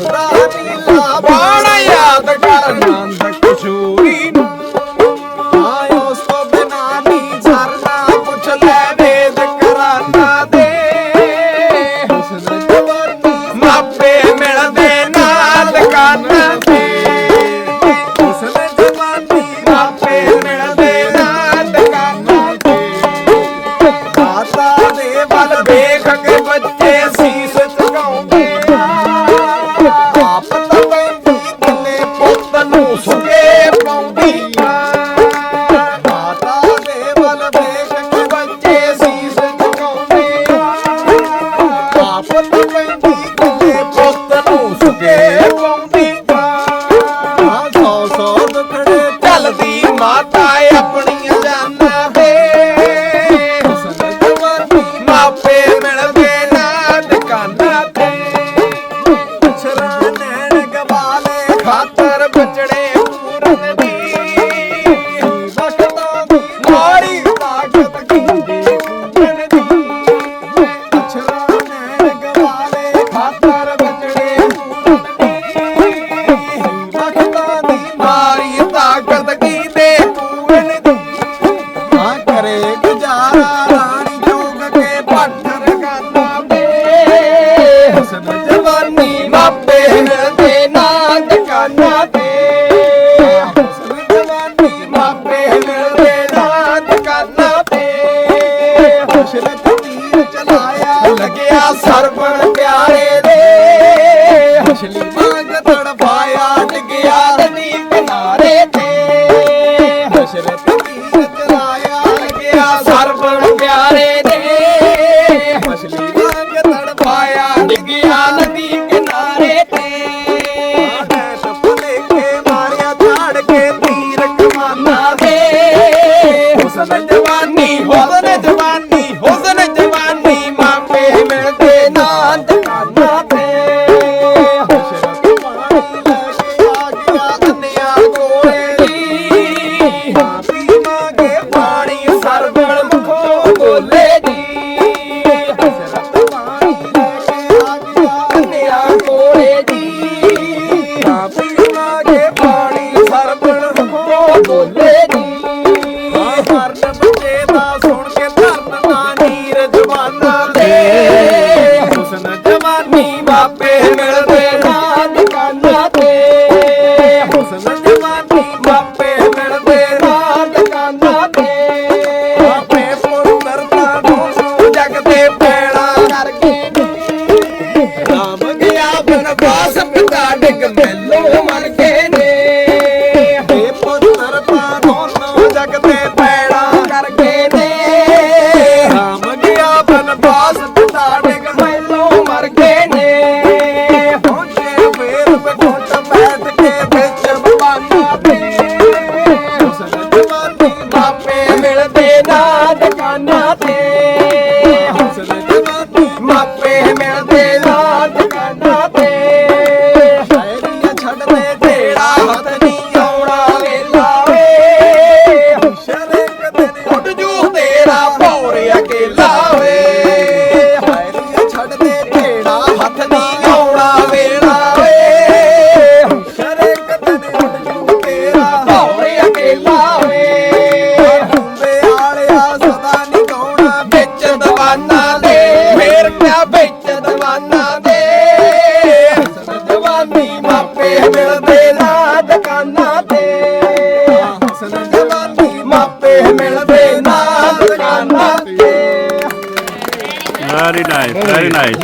ਦੂਸਰਾ ਨੀਲਾ ਬਾਣ ਯਾਦ ਕਰ ਨੰਦ ਕਿਸ਼ੋਰੀ ਨੂੰ ਆਇਓ ਸੋ ਬਿਨਾ ਨੀ ਜਰਨਾ ਪੁੱਛ ਲੈ ਵੇਦ ਕਰਾਨਾ ਦੇ ਹੁਸਨ ਜਵਾਨੀ ਮਾਪੇ ਮਿਲਦੇ ਨਾਲ ਕਾਨਾ ਦੇ ਹੁਸਨ ਜਵਾਨੀ ਮਾਪੇ ਮਿਲਦੇ ਨਾਲ ਕਾਨਾ ਦੇ ਮਾਤਾ ਦੇ ਵੱਲ ਵੇਖ ਕੇ ਨੂੰ ਸੁਕੇ ਪਾਉਂਦੀ ਆ ਮਾਤਾ ਦੇ ਵੱਲ ਦੇਖ ਕੇ ਬੱਚੇ ਸੀਸ ਝੁਕਾਉਂਦੇ ਆ ਆਫਤ ਪੈਂਦੀ ਤੇ ਪੁੱਤ ਨੂੰ ਸੁਕੇ ਪਾਉਂਦੀ ਆ ਸੌ ਸੌ ਦੁਖੜੇ ਚੱਲਦੀ ਮਾਤਾ ਆਪਣੇ ਦੇਣ ਦੇ ਨਾ ਦੁਕਾਨਾਂ ਤੇ। ਸੁਰਜਵਾਨੀ ਮਾਪੇ ਮਿਲਦੇ ਨਾ ਦੁਕਾਨਾਂ ਤੇ ਹੁਸਨ ਤੀਰ ਚਲਾਇਆ, ਲੱਗਿਆ ਸਰਵਣ ਪਿਆਰੇ। ਬਾਬੇ ਮਿਲਦੇ ਨਾ ਦੁਕਾਨਾਂ ਤੇ। ਹੁਸਨ ਜਵਾਨੀ ਬਾਬੇ ਮਿਲਦੇ ਨਾ ਦੁਕਾਨਾਂ ਤੇ। Welcome back. ਵਿੱਚ ਦਵਾਨਾ ਦੇ। ਅਸਲ ਜਵਾਨੀ ਮਾਪੇ ਮਿਲਦੇ ਨਾ ਦੁਕਾਨਾਂ ਤੇ। ਅਸਲ ਜਵਾਨੀ ਮਾਪੇ ਮਿਲਦੇ ਨਾ ਦੁਕਾਨਾਂ ਤੇ। Very nice very nice